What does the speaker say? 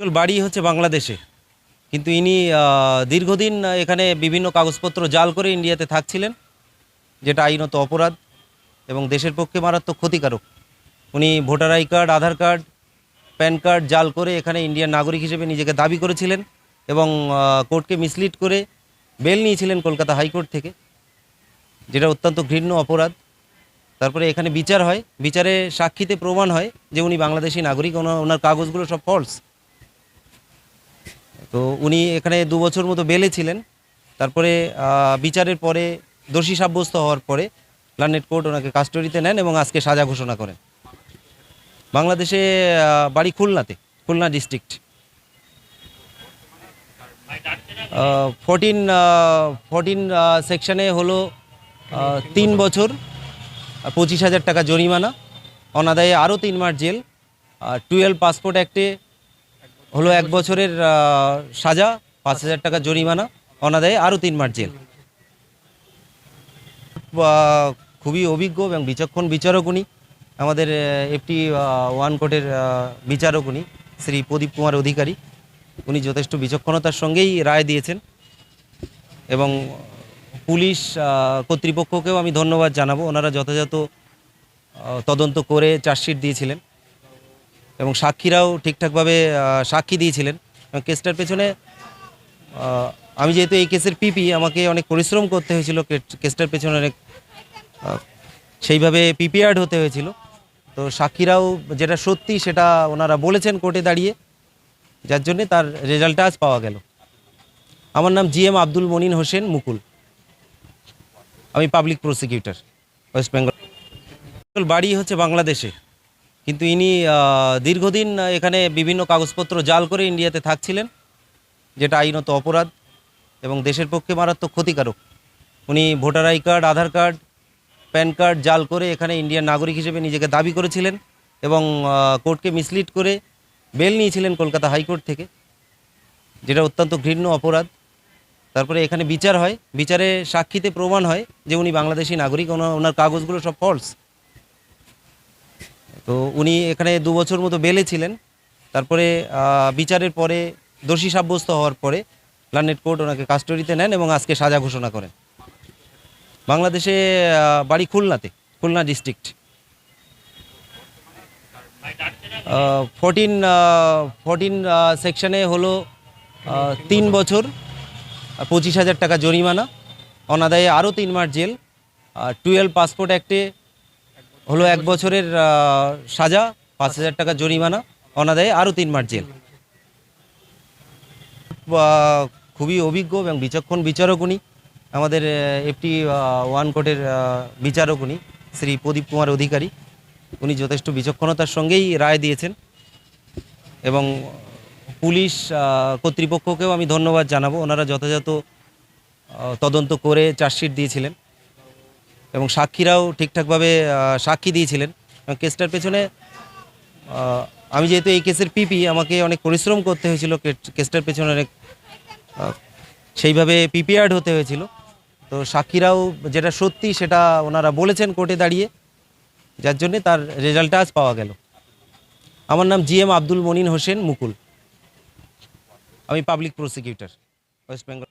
বাড়ি হচ্ছে বাংলাদেশে। কিন্তু ইনি দীর্ঘদিন এখানে বিভিন্ন কাগজপত্র জাল করে ইন্ডিয়াতে থাকছিলেন, যেটা আইনত অপরাধ এবং দেশের পক্ষে মারাত্মক ক্ষতিকারক। উনি voter I card, Aadhaar card, PAN card জাল করে এখানে ইন্ডিয়ান নাগরিক হিসেবে নিজেকে দাবি করেছিলেন এবং কোর্টকে মিসলিড করে বেল নিয়েছিলেন কলকাতা হাইকোর্ট থেকে, যেটা অত্যন্ত ঘৃণ্য অপরাধ। তারপরে এখানে বিচার হয়। বিচারে সাক্ষীতে প্রমাণ হয় যে উনি বাংলাদেশি নাগরিক ওনার কাগজগুলো সব ফলস তো উনি এখানে দু বছর মতো বেলে ছিলেন। তারপরে বিচারের পরে, দোষী সাব্যস্ত হওয়ার পরে লার্নেট কোর্ট ওনাকে কাস্টডিতে নেন এবং আজকে সাজা ঘোষণা করেন। বাংলাদেশে বাড়ি খুলনাতে, খুলনা ডিস্ট্রিক্ট। ফোরটিন ফোরটিন সেকশানে হলো তিন বছর, পঁচিশ হাজার টাকা জরিমানা, অনাদায়ে আরও তিন মাস জেল টুয়েলভ পাসপোর্ট অ্যাক্টে হলো এক বছরের সাজা, পাঁচ হাজার টাকা জরিমানা, অনাদায়ে আরও তিন মাস জেল। খুবই অভিজ্ঞ এবং বিচক্ষণ বিচারক উনি, আমাদের এফটি ওয়ান কোর্টের বিচারক উনি, শ্রী প্রদীপ কুমার অধিকারী। উনি যথেষ্ট বিচক্ষণতার সঙ্গেই রায় দিয়েছেন এবং পুলিশ কর্তৃপক্ষকেও আমি ধন্যবাদ জানাব। ওনারা যথাযথ তদন্ত করে চার্জশিট দিয়েছিলেন। এবং সাক্ষীরাও ঠিকঠাকভাবে সাক্ষী দিয়েছিলেন। এবং কেসটার পেছনে আমি যেহেতু এই কেসের পিপি আমাকে অনেক পরিশ্রম করতে হয়েছিল। কেসটার পেছনে অনেক সেইভাবে প্রিপেয়ার্ড হতে হয়েছিল। তো সাক্ষীরাও যেটা সত্যি সেটা ওনারা বলেছেন কোর্টে দাঁড়িয়ে, যার জন্যে তার রেজাল্টটা আজ পাওয়া গেল। আমার নাম জি এম আব্দুল মনিন হোসেন মুকুল। আমি পাবলিক প্রসিকিউটর, ওয়েস্ট বেঙ্গল। বাড়ি হচ্ছে বাংলাদেশে। কিন্তু ইনি দীর্ঘদিন এখানে বিভিন্ন কাগজপত্র জাল করে ইন্ডিয়াতে থাকছিলেন, যেটা আইনত অপরাধ এবং দেশের পক্ষে মারাত্মক ক্ষতিকারক। উনি voter I card, Aadhaar card, PAN card জাল করে এখানে ইন্ডিয়ান নাগরিক হিসেবে নিজেকে দাবি করেছিলেন এবং কোর্টকে মিসলিড করে বেল নিয়েছিলেন কলকাতা হাইকোর্ট থেকে, যেটা অত্যন্ত ঘৃণ্য অপরাধ। তারপরে এখানে বিচার হয়, বিচারে সাক্ষীতে প্রমাণ হয় যে উনি বাংলাদেশি নাগরিক ওনার কাগজগুলো সব ফলস তো উনি এখানে দু বছর মতো বেলে ছিলেন। তারপরে বিচারের পরে, দোষী সাব্যস্ত হওয়ার পরে লার্নেট কোর্ট ওনাকে কাস্টডিতে নেন এবং আজকে সাজা ঘোষণা করেন। বাংলাদেশে বাড়ি খুলনাতে, খুলনা ডিস্ট্রিক্ট। ফোরটিন ফোরটিন সেকশনে হলো তিন বছর পঁচিশ হাজার টাকা জরিমানা, অনাদায়ে আরও তিন মাস জেল টুয়েলভ পাসপোর্ট অ্যাক্টে হলো এক বছরের সাজা, পাঁচ হাজার টাকা জরিমানা, অনাদায়ে আরও তিন মাস জেল। খুবই অভিজ্ঞ এবং বিচক্ষণ বিচারক উনি। আমাদের এফটি ওয়ান কোর্টের বিচারক উনি, শ্রী প্রদীপ কুমার অধিকারী। উনি যথেষ্ট বিচক্ষণতার সঙ্গেই রায় দিয়েছেন এবং পুলিশ কর্তৃপক্ষকেও আমি ধন্যবাদ জানাব। ওনারা যথাযথ তদন্ত করে চার্জশিট দিয়েছিলেন। এবং সাক্ষীরাও ঠিকঠাকভাবে সাক্ষী দিয়েছিলেন। এবং কেসটার পেছনে আমি যেহেতু এই কেসের পিপি, আমাকে অনেক পরিশ্রম করতে হয়েছিল কেসটার পেছনে অনেক সেইভাবে প্রিপেয়ার্ড হতে হয়েছিল। তো সাক্ষীরাও যেটা সত্যি সেটা ওনারা বলেছেন কোর্টে দাঁড়িয়ে, যার জন্যে তার রেজাল্টটা আজ পাওয়া গেল। আমার নাম জি এম আব্দুল মনিন হোসেন মুকুল। আমি পাবলিক প্রসিকিউটর, ওয়েস্ট বেঙ্গল।